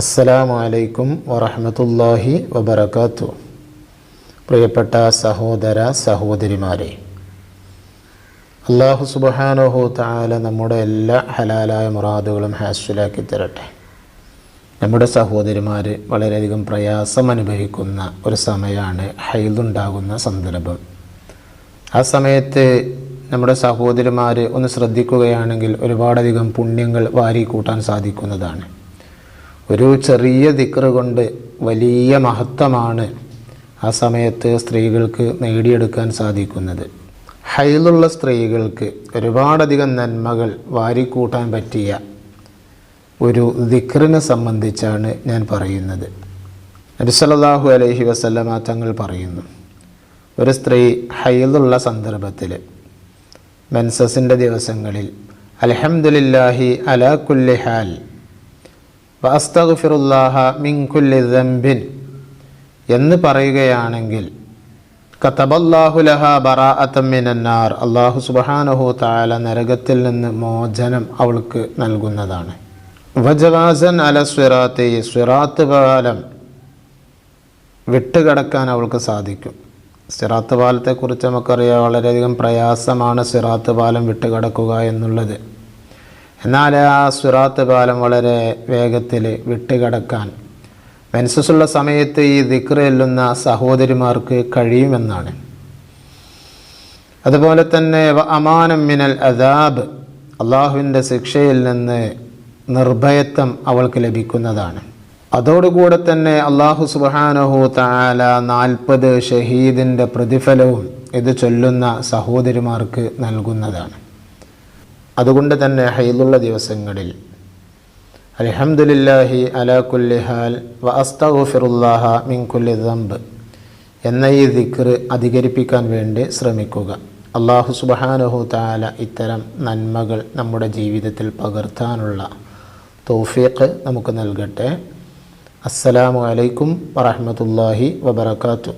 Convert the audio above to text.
അസ്സലാമു അലൈക്കും വറഹമത്തല്ലാഹി വബർക്കാത്തു പ്രിയപ്പെട്ട സഹോദര സഹോദരിമാരെ അള്ളാഹു സുബഹാനോഹു താല നമ്മുടെ എല്ലാ ഹലാലായ മുറാദുകളും ഹാസ്റ്റലാക്കി തരട്ടെ. നമ്മുടെ സഹോദരിമാർ വളരെയധികം പ്രയാസം അനുഭവിക്കുന്ന ഒരു സമയമാണ് ഹൈലുണ്ടാകുന്ന സന്ദർഭം. ആ സമയത്ത് നമ്മുടെ സഹോദരിമാർ ഒന്ന് ശ്രദ്ധിക്കുകയാണെങ്കിൽ ഒരുപാടധികം പുണ്യങ്ങൾ വാരി കൂട്ടാൻ സാധിക്കുന്നതാണ്. ഒരു ചെറിയ ദിക്റ് കൊണ്ട് വലിയ മഹത്വമാണ് ആ സമയത്ത് സ്ത്രീകൾക്ക് നേടിയെടുക്കാൻ സാധിക്കുന്നത്. ഹൈലുള്ള സ്ത്രീകൾക്ക് ഒരുപാടധികം നന്മകൾ വാരിക്കൂട്ടാൻ പറ്റിയ ഒരു ദിക്റിനെ സംബന്ധിച്ചാണ് ഞാൻ പറയുന്നത്. നബിസല്ലാഹു അലൈഹി വസല്ലമ തങ്ങൾ പറയുന്നു ഒരു സ്ത്രീ ഹൈലുള്ള സന്ദർഭത്തിൽ മെൻസസിന്റെ ദിവസങ്ങളിൽ അലഹമുല്ലാഹി അലാ കുല്ലി ഹാൽ വസ്തഗ്ഫിറുല്ലാഹ മിൻ കുല്ലി ദംബിൻ എന്ന് പറയുകയാണെങ്കിൽ അള്ളാഹു സുബ്ഹാനഹു താല നരകത്തിൽ നിന്ന് മോചനം അവൾക്ക് നൽകുന്നതാണ്. വജവാസൻ അല സ്വിറാത്ത് സ്വിറാത്ത് പാലം വിട്ടുകടക്കാൻ അവൾക്ക് സാധിക്കും. സിറാത്ത് പാലത്തെക്കുറിച്ച് നമുക്കറിയാം വളരെയധികം പ്രയാസമാണ് സിറാത്ത് പാലം വിട്ടുകടക്കുക എന്നുള്ളത്. എന്നാൽ ആ സുറാത്ത് പാലം വളരെ വേഗത്തിൽ വിട്ടുകടക്കാൻ. മെൻസസുള്ള സമയത്ത് ഈ ദിക്ർ എല്ലുന്ന സഹോദരിമാർക്ക് കഴിയുമെന്നാണ്. അതുപോലെ തന്നെ അമാനം മിനൽ അദാബ് അള്ളാഹുവിന്റെ ശിക്ഷയിൽ നിന്ന് നിർഭയത്വം അവൾക്ക് ലഭിക്കുന്നതാണ്. അതോടുകൂടെ തന്നെ അള്ളാഹു സുബാനഹു താല നാൽപ്പത് ഷഹീദിന്റെ പ്രതിഫലവും ഇത് ചൊല്ലുന്ന സഹോദരിമാർക്ക് നൽകുന്നതാണ്. അതുകൊണ്ട് തന്നെ ഹൈലുള്ള ദിവസങ്ങളിൽ അലഹമുല്ലാഹി അലാ കുല്ലി ഹാൽ വ അസ്തഫിറുല്ലാഹ മിൻ കുല്ലി ദംബ് എന്ന ഈ ദിക്ർ അധികരിപ്പിക്കാൻ വേണ്ടി ശ്രമിക്കുക. അള്ളാഹു സുബഹാനഹു താല ഇത്തരം നന്മകൾ നമ്മുടെ ജീവിതത്തിൽ പകർത്താനുള്ള തോഫീഖ് നമുക്ക് നൽകട്ടെ. അസ്സലാമു അലൈക്കും വറഹമത്തല്ലാഹി വബർക്കാത്തു